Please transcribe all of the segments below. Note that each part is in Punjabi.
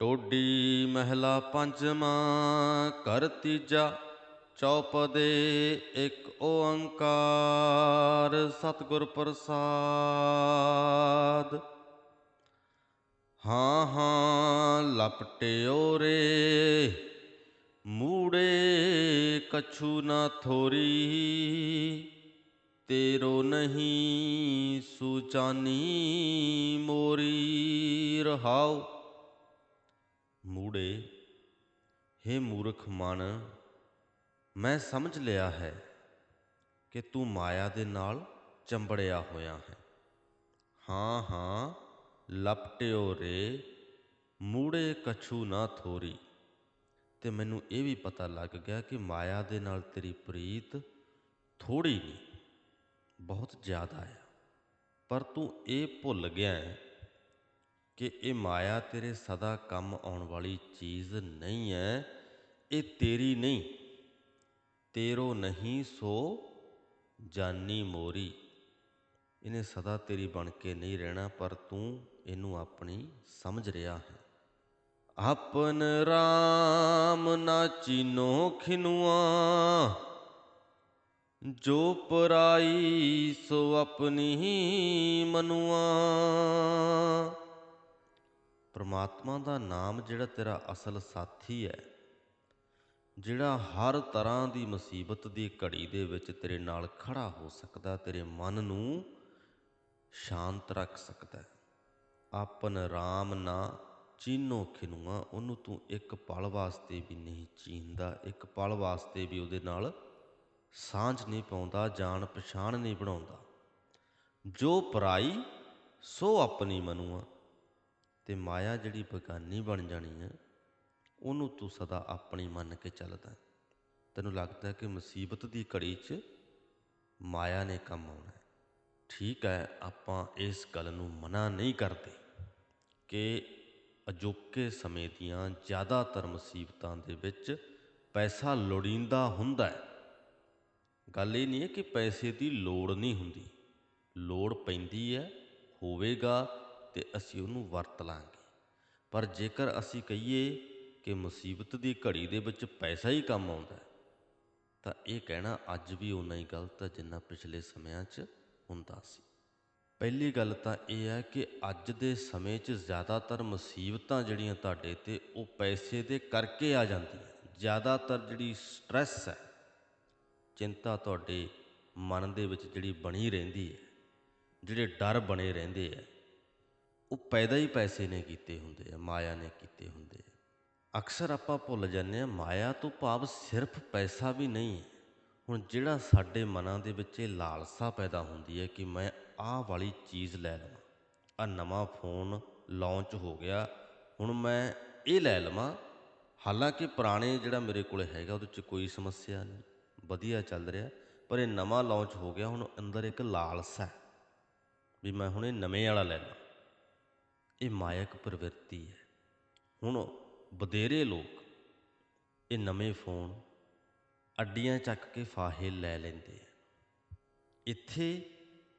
ਟੋਡੀ ਮਹਿਲਾ ਪੰਜਵਾਂ ਕਰ ਤੀਜਾ, ਚੌਪਦੇ ਇੱਕ ਓੰਕਾਰ, ਸਤਿਗੁਰ ਪ੍ਰਸਾਦ। ਹਾਂ ਹਾਂ, ਲਪਟਿਓ ਰੇ, ਮੂੜੇ ਕਛੂ ਨਾ ਥੋਰੀ, ਤੇਰੋ ਨਹੀਂ ਸੁਚਾਨੀ ਮੋਰੀ ਰਹਾਓ ਮੂੜੇ, ਹੇ ਮੂਰਖ ਮਨ, ਮੈਂ ਸਮਝ ਲਿਆ ਹੈ ਕਿ ਤੂੰ ਮਾਇਆ ਦੇ ਨਾਲ ਚੰਬੜਿਆ ਹੋਇਆ ਹੈ। ਹਾਂ ਹਾਂ, ਲਪਟਿਓ ਰੇ, ਮੂੜੇ ਕਛੂ ਨਾ ਥੋਰੀ। ਤੇ ਮੈਨੂੰ ਇਹ ਵੀ ਪਤਾ ਲੱਗ ਗਿਆ ਕਿ ਮਾਇਆ ਦੇ ਨਾਲ ਤੇਰੀ ਪ੍ਰੀਤ ਥੋੜੀ ਨਹੀਂ, ਬਹੁਤ ਜ਼ਿਆਦਾ ਆ। ਪਰ ਤੂੰ ਇਹ ਭੁੱਲ ਗਿਆ ਹੈ ਕਿ ਇਹ ਮਾਇਆ ਤੇਰੇ ਸਦਾ ਕੰਮ ਆਉਣ ਵਾਲੀ ਚੀਜ਼ ਨਹੀਂ ਹੈ, ਇਹ ਤੇਰੀ ਨਹੀਂ। ਤੇਰੋ ਨਹੀਂ ਸੋ ਜਾਨੀ ਮੋਰੀ। ਇਹਨੇ ਸਦਾ ਤੇਰੀ ਬਣ ਕੇ ਨਹੀਂ ਰਹਿਣਾ, ਪਰ ਤੂੰ ਇਹਨੂੰ ਆਪਣੀ ਸਮਝ ਰਿਹਾ ਹੈ। ਆਪਨ ਰਾਮ ਨਾ ਚੀਨੋ ਖਿਨੁਆ, ਜੋ ਪਰਾਈ ਸੋ ਆਪਣੀ ਮਨੁਆ। ਪਰਮਾਤਮਾ ਦਾ ਨਾਮ ਜਿਹੜਾ ਤੇਰਾ ਅਸਲ ਸਾਥੀ ਹੈ, ਜਿਹੜਾ ਹਰ ਤਰ੍ਹਾਂ ਦੀ ਮੁਸੀਬਤ ਦੀ ਘੜੀ ਦੇ ਵਿੱਚ ਤੇਰੇ ਨਾਲ ਖੜਾ ਹੋ ਸਕਦਾ, ਤੇਰੇ ਮਨ ਨੂੰ ਸ਼ਾਂਤ ਰੱਖ ਸਕਦਾ ਹੈ। ਆਪਨ ਰਾਮ ਨਾ ਚੀਨੋ ਖਿਨੂਆ, ਉਹਨੂੰ ਤੂੰ ਇੱਕ ਪਲ ਵਾਸਤੇ ਵੀ ਨਹੀਂ ਚੀਨਦਾ ਇੱਕ ਪਲ ਵਾਸਤੇ ਵੀ ਉਹਦੇ ਨਾਲ ਸਾਂਝ ਨਹੀਂ ਪਾਉਂਦਾ ਜਾਣ ਪਛਾਣ ਨਹੀਂ ਬਣਾਉਂਦਾ। ਜੋ ਪਰਾਈ, ਸੋ ਆਪਣੀ ਮਨੂਆ। ਤੇ ਮਾਇਆ ਜਿਹੜੀ ਬਗਾਨੀ ਬਣ ਜਾਣੀ ਹੈ ਉਹਨੂੰ ਤੂੰ ਸਦਾ ਆਪਣੀ ਮੰਨ ਕੇ ਚੱਲਦਾ। ਤੈਨੂੰ ਲੱਗਦਾ ਕਿ ਮੁਸੀਬਤ ਦੀ ਘੜੀ 'ਚ ਮਾਇਆ ਨੇ ਕੰਮ ਆਉਣਾ ਹੈ। ਠੀਕ ਹੈ, ਆਪਾਂ ਇਸ ਗੱਲ ਨੂੰ ਮਨਾ ਨਹੀਂ ਕਰਦੇ ਕਿ ਅਜੋਕੇ ਸਮੇਂ ਦੀਆਂ ਜ਼ਿਆਦਾਤਰ ਮੁਸੀਬਤਾਂ ਦੇ ਵਿੱਚ ਪੈਸਾ ਲੋੜੀਂਦਾ ਹੁੰਦਾ ਹੈ। ਗੱਲ ਇਹ ਨਹੀਂ ਹੈ ਕਿ ਪੈਸੇ ਦੀ ਲੋੜ ਨਹੀਂ ਹੁੰਦੀ। ਲੋੜ ਪੈਂਦੀ ਹੈ, ਹੋਵੇਗਾ ਤੇ ਅਸੀਂ ਉਹਨੂੰ ਵਰਤ ਲਾਂਗੇ। ਪਰ ਜੇਕਰ ਅਸੀਂ ਕਹੀਏ ਕਿ ਮੁਸੀਬਤ ਦੀ ਘੜੀ ਦੇ ਵਿੱਚ ਪੈਸਾ ਹੀ ਕੰਮ ਆਉਂਦਾ ਤਾਂ ਇਹ ਕਹਿਣਾ ਅੱਜ ਵੀ ਉਨਾ ਹੀ ਗਲਤ ਹੈ ਜਿੰਨਾ ਪਿਛਲੇ ਸਮਿਆਂ 'ਚ ਹੁੰਦਾ ਸੀ। ਪਹਿਲੀ ਗੱਲ ਤਾਂ ਇਹ ਹੈ ਕਿ ਅੱਜ ਦੇ ਸਮੇਂ 'ਚ ਜ਼ਿਆਦਾਤਰ ਮੁਸੀਬਤਾਂ ਜਿਹੜੀਆਂ ਤੁਹਾਡੇ ਤੇ ਉਹ ਪੈਸੇ ਦੇ ਕਰਕੇ ਆ ਜਾਂਦੀਆਂ ਜ਼ਿਆਦਾਤਰ ਜਿਹੜੀ ਸਟ੍ਰੈਸ ਹੈ, ਚਿੰਤਾ ਤੁਹਾਡੇ ਮਨ ਦੇ ਵਿੱਚ ਜਿਹੜੀ ਬਣੀ ਰਹਿੰਦੀ ਹੈ, ਜਿਹੜੇ ਡਰ ਬਣੇ ਰਹਿੰਦੇ ਆ ਉਹ ਪੈਦਾ ਹੀ ਪੈਸੇ ਨੇ ਕੀਤੇ ਹੁੰਦੇ ਆ, ਮਾਇਆ ਨੇ ਕੀਤੇ ਹੁੰਦੇ ਆ। ਅਕਸਰ ਆਪਾਂ ਭੁੱਲ ਜਾਂਦੇ ਆ, ਮਾਇਆ ਤੋਂ ਭਾਵ ਸਿਰਫ ਪੈਸਾ ਵੀ ਨਹੀਂ ਹੁਣ ਜਿਹੜਾ ਸਾਡੇ ਮਨਾਂ ਦੇ ਵਿੱਚ ਇਹ ਲਾਲਸਾ ਪੈਦਾ ਹੁੰਦੀ ਹੈ ਕਿ ਮੈਂ ਆਹ ਵਾਲੀ ਚੀਜ਼ ਲੈ ਲਵਾਂ। ਆ ਨਵਾਂ ਫੋਨ ਲਾਂਚ ਹੋ ਗਿਆ, ਹੁਣ ਮੈਂ ਇਹ ਲੈ ਲਵਾਂ। ਹਾਲਾਂਕਿ ਪੁਰਾਣੇ ਜਿਹੜਾ ਮੇਰੇ ਕੋਲ ਹੈਗਾ, ਉਹਦੇ 'ਚ ਕੋਈ ਸਮੱਸਿਆ ਨਹੀਂ, ਵਧੀਆ ਚੱਲ ਰਿਹਾ, ਪਰ ਇਹ ਨਵਾਂ ਲਾਂਚ ਹੋ ਗਿਆ, ਹੁਣ ਅੰਦਰ ਇੱਕ ਲਾਲਸਾ ਵੀ ਮੈਂ ਹੁਣ ਇਹ ਨਵੇਂ ਵਾਲਾ ਲੈ ਲਵਾਂ। ਇਹ ਮਾਇਕ ਪ੍ਰਵਿਰਤੀ ਹੈ। ਹੁਣ ਬਧੇਰੇ ਲੋਕ ਇਹ ਨਵੇਂ ਫੋਨ ਅੱਡੀਆਂ ਚੱਕ ਕੇ ਫਾਹੇ ਲੈ ਲੈਂਦੇ ਆ। ਇੱਥੇ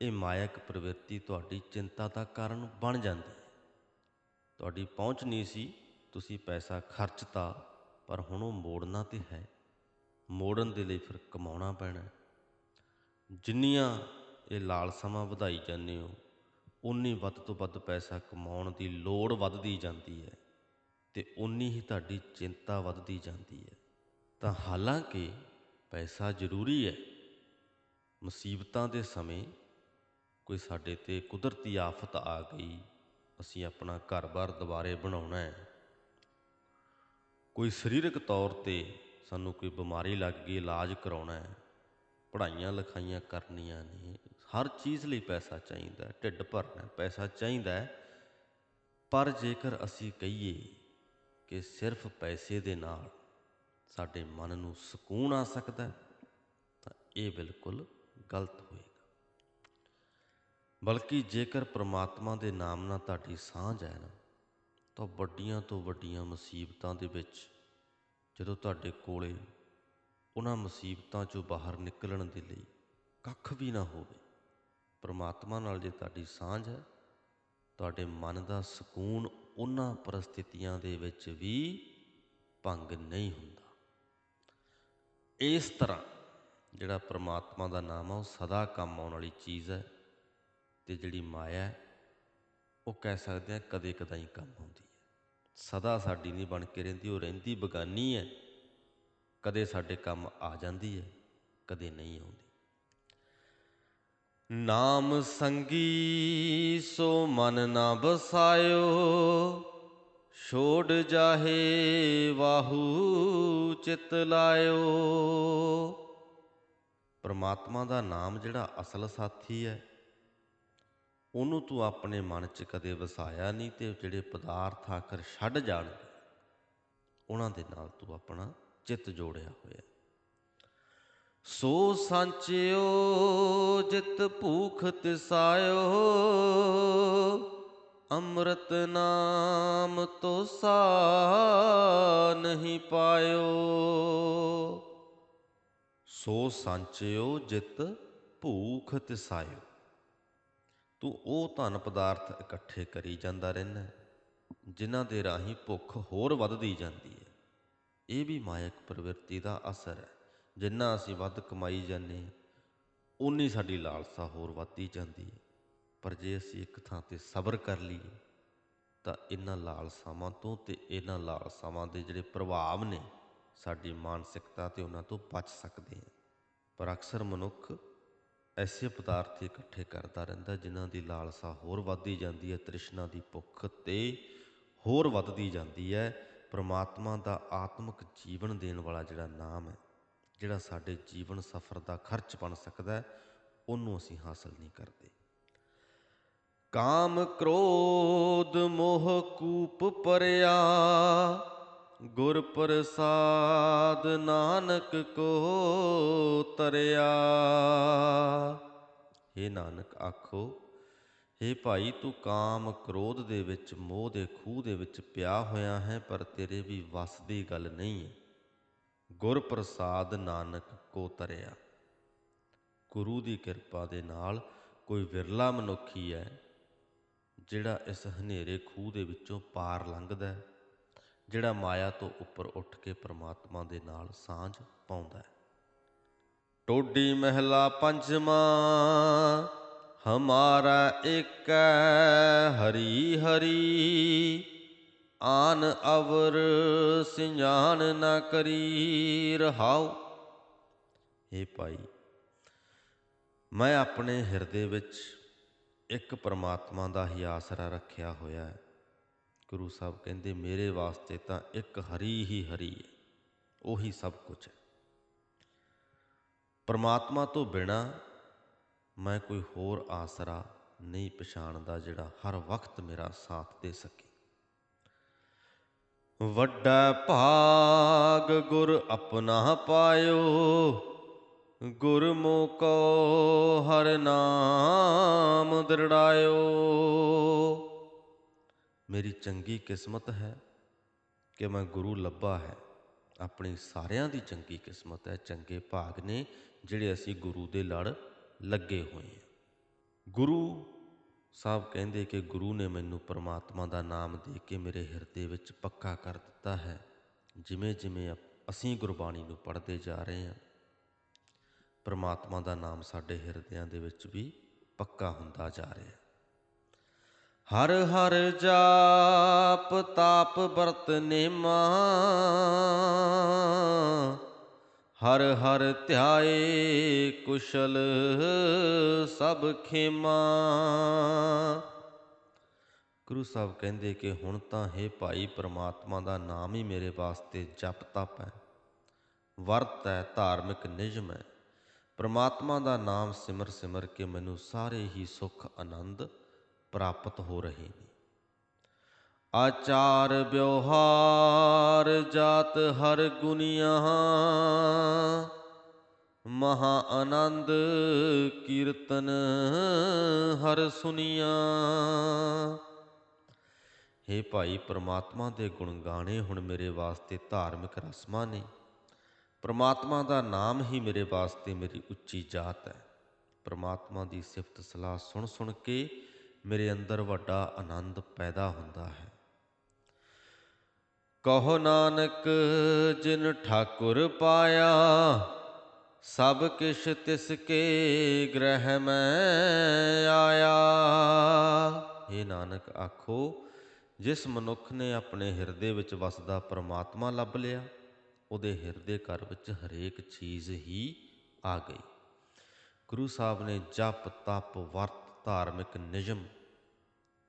ਇਹ ਮਾਇਕ ਪ੍ਰਵਿਰਤੀ ਤੁਹਾਡੀ ਚਿੰਤਾ ਦਾ ਕਾਰਨ ਬਣ ਜਾਂਦੀ ਹੈ। ਤੁਹਾਡੀ ਪਹੁੰਚ ਨਹੀਂ ਸੀ, ਤੁਸੀਂ ਪੈਸਾ ਖਰਚਤਾ ਪਰ ਹੁਣ ਉਹ ਮੋੜਨਾ ਤੇ ਹੈ। ਮੋੜਨ ਦੇ ਲਈ ਫਿਰ ਕਮਾਉਣਾ ਪੈਣਾ। ਜਿੰਨੀਆਂ ਇਹ ਲਾਲਸਾਵਾਂ ਵਧਾਈ ਜਾਂਦੇ ਹੋ ਉਨੀ ਵੱਧ ਤੋਂ ਵੱਧ ਪੈਸਾ ਕਮਾਉਣ ਦੀ ਲੋੜ ਵੱਧਦੀ ਜਾਂਦੀ ਹੈ ਤੇ ਉਨੀ ਹੀ ਤੁਹਾਡੀ ਚਿੰਤਾ ਵੱਧਦੀ ਜਾਂਦੀ ਹੈ। ਤਾਂ ਹਾਲਾਂਕਿ ਪੈਸਾ ਜ਼ਰੂਰੀ ਹੈ। ਮੁਸੀਬਤਾਂ ਦੇ ਸਮੇਂ ਕੋਈ ਸਾਡੇ ਤੇ ਕੁਦਰਤੀ ਆਫਤ ਆ ਗਈ, ਅਸੀਂ ਆਪਣਾ ਘਰ-ਬਾਰ ਦੁਬਾਰੇ ਬਣਾਉਣਾ ਹੈ। ਕੋਈ ਸਰੀਰਕ ਤੌਰ ਤੇ ਸਾਨੂੰ ਕੋਈ ਬਿਮਾਰੀ ਲੱਗ ਗਈ, ਇਲਾਜ ਕਰਾਉਣਾ ਹੈ। ਪੜ੍ਹਾਈਆਂ ਲਿਖਾਈਆਂ ਕਰਨੀਆਂ ਨੇ ਹਰ ਚੀਜ਼ ਲਈ ਪੈਸਾ ਚਾਹੀਦਾ ਢਿੱਡ ਭਰਨਾ ਪੈਸਾ ਚਾਹੀਦਾ ਪਰ ਜੇਕਰ ਅਸੀਂ ਕਹੀਏ ਕਿ ਸਿਰਫ ਪੈਸੇ ਦੇ ਨਾਲ ਸਾਡੇ ਮਨ ਨੂੰ ਸਕੂਨ ਆ ਸਕਦਾ ਤਾਂ ਇਹ ਬਿਲਕੁਲ ਗਲਤ ਹੋਏਗਾ। ਬਲਕਿ ਜੇਕਰ ਪ੍ਰਮਾਤਮਾ ਦੇ ਨਾਮ ਨਾਲ ਤੁਹਾਡੀ ਸਾਂਝ ਹੈ ਨਾ, ਤਾਂ ਵੱਡੀਆਂ ਤੋਂ ਵੱਡੀਆਂ ਮੁਸੀਬਤਾਂ ਦੇ ਵਿੱਚ ਜਦੋਂ ਤੁਹਾਡੇ ਕੋਲੇ ਉਹਨਾਂ ਮੁਸੀਬਤਾਂ ਚੋਂ ਬਾਹਰ ਨਿਕਲਣ ਦੇ ਲਈ ਕੱਖ ਵੀ ਨਾ ਹੋਵੇ ਪਰਮਾਤਮਾ ਨਾਲ ਜੇ ਤੁਹਾਡੀ ਸਾਂਝ ਹੈ, ਤੁਹਾਡੇ ਮਨ ਦਾ ਸਕੂਨ ਉਹਨਾਂ ਪਰਿਸਥਿਤੀਆਂ ਦੇ ਵਿੱਚ ਵੀ ਭੰਗ ਨਹੀਂ ਹੁੰਦਾ। ਇਸ ਤਰ੍ਹਾਂ ਜਿਹੜਾ ਪ੍ਰਮਾਤਮਾ ਦਾ ਨਾਮ ਆ, ਉਹ ਸਦਾ ਕੰਮ ਆਉਣ ਵਾਲੀ ਚੀਜ਼ ਹੈ ਤੇ ਜਿਹੜੀ ਮਾਇਆ ਹੈ, ਉਹ ਕਹਿ ਸਕਦੇ ਆ ਕਦੇ ਕਦਾਈ ਕੰਮ ਆਉਂਦੀ ਹੈ। ਸਦਾ ਸਾਡੀ ਨਹੀਂ ਬਣ ਕੇ ਰਹਿੰਦੀ, ਉਹ ਰਹਿੰਦੀ ਬਗਾਨੀ ਹੈ। ਕਦੇ ਸਾਡੇ ਕੰਮ ਆ ਜਾਂਦੀ ਹੈ, ਕਦੇ ਨਹੀਂ ਆਉਂਦੀ। ਨਾਮ ਸੰਗੀ ਸੋ ਮਨ ਨਾ ਬਸਾਇਓ ਛੋੜ ਜਾਹੇ ਵਾਹੂ ਚਿਤ ਲਾਇਓ। ਪਰਮਾਤਮਾ ਦਾ ਨਾਮ ਜਿਹੜਾ ਅਸਲ ਸਾਥੀ ਹੈ, ਉਹਨੂੰ ਤੂੰ ਆਪਣੇ ਮਨ 'ਚ ਕਦੇ ਵਸਾਇਆ ਨਹੀਂ ਤੇ ਜਿਹੜੇ ਪਦਾਰਥ ਆਖਰ ਛੱਡ ਜਾਣਗੇ, ਉਹਨਾਂ ਦੇ ਨਾਲ ਤੂੰ ਆਪਣਾ ਚਿੱਤ ਜੋੜਿਆ ਹੋਇਆ ਸੋ ਸਾਂਚਿਓ, ਜਿਤ ਭੂਖ ਤਿਸਾਇਓ ਅੰਮ੍ਰਿਤ ਨਾਮ ਤੋ ਸਾ ਨਹੀਂ ਪਾਇਓ। ਸੋ ਸਾਂਚਿਓ, ਜਿਤ ਭੂਖ ਤਿਸਾਇਓ ਤੂੰ ਉਹ ਧਨ ਪਦਾਰਥ ਇਕੱਠੇ ਕਰੀ ਜਾਂਦਾ ਰਹਿਣਾ ਜਿਨ੍ਹਾਂ ਦੇ ਰਾਹੀਂ ਭੁੱਖ ਹੋਰ ਵੱਧਦੀ ਜਾਂਦੀ ਹੈ। ਇਹ ਵੀ ਮਾਇਕ ਪ੍ਰਵਿਰਤੀ ਦਾ ਅਸਰ ਹੈ। ਜਿੰਨਾ ਅਸੀਂ ਵੱਧ ਕਮਾਈ ਜਾਂਦੇ ਉਨੀ ਸਾਡੀ ਲਾਲਸਾ ਹੋਰ ਵੱਧਦੀ ਜਾਂਦੀ ਹੈ। ਪਰ ਜੇ ਅਸੀਂ ਇੱਕ ਥਾਂ ਤੇ ਸਬਰ ਕਰ ਲਈਏ, ਤਾਂ ਇਹਨਾਂ ਲਾਲਸਾਵਾਂ ਤੋਂ ਤੇ ਇਹਨਾਂ ਲਾਲਸਾਵਾਂ ਦੇ ਜਿਹੜੇ ਪ੍ਰਭਾਵ ਨੇ, ਸਾਡੀ ਮਾਨਸਿਕਤਾ ਤੇ ਉਹਨਾਂ ਤੋਂ ਬਚ ਸਕਦੇ ਹਾਂ। ਪਰ ਅਕਸਰ ਮਨੁੱਖ ਐਸੇ ਪਦਾਰਥ ਇਕੱਠੇ ਕਰਦਾ ਰਹਿੰਦਾ, ਜਿਨ੍ਹਾਂ ਦੀ ਲਾਲਸਾ ਹੋਰ ਵੱਧਦੀ ਜਾਂਦੀ ਹੈ, ਤ੍ਰਿਸ਼ਨਾ ਦੀ ਭੁੱਖ ਤੇ ਹੋਰ ਵੱਧਦੀ ਜਾਂਦੀ ਹੈ। ਪ੍ਰਮਾਤਮਾ ਦਾ ਆਤਮਿਕ ਜੀਵਨ ਦੇਣ ਵਾਲਾ ਜਿਹੜਾ ਨਾਮ ਹੈ ਜਿਹੜਾ ਸਾਡੇ ਜੀਵਨ ਸਫਰ ਦਾ ਖਰਚ ਬਣ ਸਕਦਾ ਉਹਨੂੰ ਅਸੀਂ ਹਾਸਲ ਨਹੀਂ ਕਰਦੇ। ਕਾਮ ਕ੍ਰੋਧ ਮੋਹ ਕੂਪ ਪਰਿਆ ਗੁਰ ਪ੍ਰਸਾਦ ਨਾਨਕ ਕੋ ਤਰਿਆ। हे ਨਾਨਕ, ਆਖੋ हे ਭਾਈ, ਤੂੰ ਕਾਮ ਕ੍ਰੋਧ ਦੇ ਵਿੱਚ, ਮੋਹ ਦੇ ਖੂਹ ਦੇ ਵਿੱਚ ਪਿਆ ਹੋਇਆ ਹੈ, ਪਰ ਤੇਰੇ ਵੀ ਵਸ ਦੀ ਗੱਲ ਨਹੀਂ ਹੈ। ਗੁਰ ਪ੍ਰਸਾਦ ਨਾਨਕ ਕੋ ਤਰਿਆ। ਗੁਰੂ ਦੀ ਕਿਰਪਾ ਦੇ ਨਾਲ ਕੋਈ ਵਿਰਲਾ ਮਨੁੱਖੀ ਹੈ, ਜਿਹੜਾ ਇਸ ਹਨੇਰੇ ਖੂਹ ਦੇ ਵਿੱਚੋਂ ਪਾਰ ਲੰਘਦਾ ਹੈ, ਜਿਹੜਾ ਮਾਇਆ ਤੋਂ ਉੱਪਰ ਉੱਠ ਕੇ ਪ੍ਰਮਾਤਮਾ ਦੇ ਨਾਲ ਸਾਂਝ ਪਾਉਂਦਾ ਹੈ। ਟੋਡੀ ਮਹਿਲਾ ਪੰਜਵਾਂ, ਹਮਾਰਾ ਇੱਕ ਹਰੀ ਹਰੀ ਆਨ ਅਵਰ ਸਿਆਣ ਨਾ ਕਰੀ ਰਹਾਉ। ਏ ਭਾਈ, ਮੈਂ ਆਪਣੇ ਹਿਰਦੇ ਵਿੱਚ ਇੱਕ ਪਰਮਾਤਮਾ ਦਾ ਹੀ ਆਸਰਾ ਰੱਖਿਆ ਹੋਇਆ ਹੈ। ਗੁਰੂ ਸਾਹਿਬ ਕਹਿੰਦੇ, ਮੇਰੇ ਵਾਸਤੇ ਤਾਂ ਇੱਕ ਹਰੀ ਹੀ ਹਰੀ ਹੈ, ਉਹੀ ਸਭ ਕੁਝ ਹੈ। ਪਰਮਾਤਮਾ ਤੋਂ ਬਿਨਾ ਮੈਂ ਕੋਈ ਹੋਰ ਆਸਰਾ ਨਹੀਂ ਪਛਾਣਦਾ ਜਿਹੜਾ ਹਰ ਵਕਤ ਮੇਰਾ ਸਾਥ ਦੇ ਸਕੇ। ਵੱਡਾ ਭਾਗ ਗੁਰ ਆਪਣਾ ਪਾਇਓ। ਗੁਰਮੁਖੋ ਹਰ ਨਾਮ ਦਰੜਾਇਓ। ਮੇਰੀ ਚੰਗੀ ਕਿਸਮਤ ਹੈ ਕਿ ਮੈਂ ਗੁਰੂ ਲੱਭਾ ਹੈ। ਆਪਣੀ ਸਾਰਿਆਂ ਦੀ ਚੰਗੀ ਕਿਸਮਤ ਹੈ। ਚੰਗੇ ਭਾਗ ਨੇ ਜਿਹੜੇ ਅਸੀਂ ਗੁਰੂ ਦੇ ਲੜ ਲੱਗੇ ਹੋਏ ਹਾਂ। ਗੁਰੂ ਸਾਹਿਬ ਕਹਿੰਦੇ ਕਿ ਗੁਰੂ ਨੇ ਮੈਨੂੰ ਪਰਮਾਤਮਾ ਦਾ ਨਾਮ ਦੇ ਕੇ ਮੇਰੇ ਹਿਰਦੇ ਵਿੱਚ ਪੱਕਾ ਕਰ ਦਿੱਤਾ ਹੈ। ਜਿਵੇਂ ਜਿਵੇਂ ਅਸੀਂ ਗੁਰਬਾਣੀ ਨੂੰ ਪੜ੍ਹਦੇ ਜਾ ਰਹੇ ਹਾਂ, ਪਰਮਾਤਮਾ ਦਾ ਨਾਮ ਸਾਡੇ ਹਿਰਦਿਆਂ ਦੇ ਵਿੱਚ ਵੀ ਪੱਕਾ ਹੁੰਦਾ ਜਾ ਰਿਹਾ ਹੈ। ਹਰ ਹਰ ਜਾਪ ਤਾਪ ਬਰਤ ਨੇਮਾ ਹਰ ਹਰ ਧਿਆਏ ਕੁਸ਼ਲ ਸਭ ਖੇਮਾ। ਗੁਰੂ ਸਾਹਿਬ ਕਹਿੰਦੇ ਕਿ ਹੁਣ ਤਾਂ ਹੈ ਭਾਈ ਪ੍ਰਮਾਤਮਾ ਦਾ ਨਾਮ ਹੀ ਮੇਰੇ ਵਾਸਤੇ ਜਪ ਤਪ ਹੈ। ਵਰਤ ਹੈ, ਧਾਰਮਿਕ ਨਿਯਮ ਹੈ। ਪ੍ਰਮਾਤਮਾ ਦਾ ਨਾਮ ਸਿਮਰ ਸਿਮਰ ਕੇ ਮੈਨੂੰ ਸਾਰੇ ਹੀ ਸੁੱਖ ਆਨੰਦ ਪ੍ਰਾਪਤ ਹੋ ਰਹੇ ਨੇ। ਆਚਾਰ ਵਿਵਹਾਰ ਜਾਤ ਹਰ ਗੁਨੀਆਂ ਮਹਾ ਆਨੰਦ ਕੀਰਤਨ ਹਰ ਸੁਨੀਆਂ। हे ਭਾਈ ਪ੍ਰਮਾਤਮਾ ਦੇ ਗੁਣ ਗਾਣੇ ਹੁਣ ਮੇਰੇ ਵਾਸਤੇ ਧਾਰਮਿਕ ਰਸਮਾਂ ਨੇ। ਪ੍ਰਮਾਤਮਾ ਦਾ ਨਾਮ ਹੀ ਮੇਰੇ ਵਾਸਤੇ ਮੇਰੀ ਉੱਚੀ ਜਾਤ ਹੈ। ਪ੍ਰਮਾਤਮਾ ਦੀ ਸਿਫਤ ਸਲਾਹ ਸੁਣ ਸੁਣ ਕੇ ਮੇਰੇ ਅੰਦਰ ਵੱਡਾ ਆਨੰਦ ਪੈਦਾ ਹੁੰਦਾ ਹੈ। ਕਹੋ ਨਾਨਕ, ਜਿਨ ਠਾਕੁਰ ਪਾਇਆ, ਸਭ ਕਿਛ ਤਿਸ ਕੇ ਗ੍ਰਹਿ ਮੈਂ ਆਇਆ। ਇਹ ਨਾਨਕ, ਆਖੋ, ਜਿਸ ਮਨੁੱਖ ਨੇ ਆਪਣੇ ਹਿਰਦੇ ਵਿੱਚ ਵਸਦਾ ਪਰਮਾਤਮਾ ਲੱਭ ਲਿਆ, ਉਹਦੇ ਹਿਰਦੇ ਘਰ ਵਿੱਚ ਹਰੇਕ ਚੀਜ਼ ਹੀ ਆ ਗਈ। ਗੁਰੂ ਸਾਹਿਬ ਨੇ ਜਪ, ਤਪ, ਵਰਤ, ਧਾਰਮਿਕ ਨਿਯਮ,